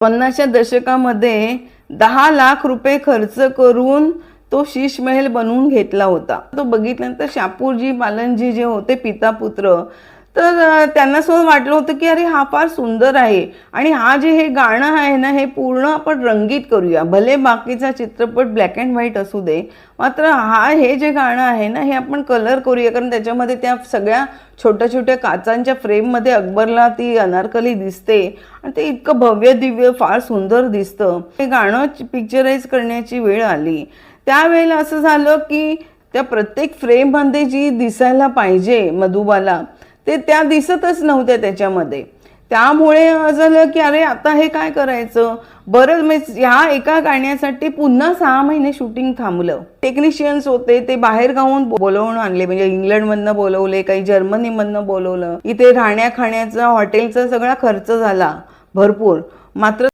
पन्नासच्या दशकामध्ये दहा लाख रुपये खर्च करून तो शीशमहल बनवून घेतला होता. तो बघितल्यानंतर शापूरजी पालनजी जे होते पिता पुत्र तर त्यांना असं वाटलं होतं की अरे हा फार सुंदर आहे. आणि हा जे हे गाणं आहे ना हे पूर्ण आपण रंगीत करूया. भले बाकीचा चित्रपट ब्लॅक अँड व्हाईट असू दे मात्र हा हे जे गाणं आहे ना हे आपण कलर करूया. कारण त्याच्यामध्ये त्या सगळ्या छोट्या छोट्या काचांच्या फ्रेममध्ये अकबरला ती अनारकली दिसते. आणि ते इतकं भव्य दिव्य फार सुंदर दिसतं. ते गाणं पिक्चराईज करण्याची वेळ आली. त्यावेळेला असं झालं की त्या प्रत्येक फ्रेममध्ये जी दिसायला पाहिजे मधुबाला ते त्या दिसतच नव्हत्या त्याच्यामध्ये. त्यामुळे झालं की अरे आता हे काय करायचं? बरं मी ह्या एका गाण्यासाठी पुन्हा सहा महिने शूटिंग थांबलं. टेक्निशियन्स होते ते बाहेर गावून बोलवून आणले. म्हणजे इंग्लंडमधनं बोलवले काही जर्मनीमधनं बोलवलं. इथे राहण्या खाण्याचा हॉटेलचा सगळा खर्च झाला भरपूर. मात्र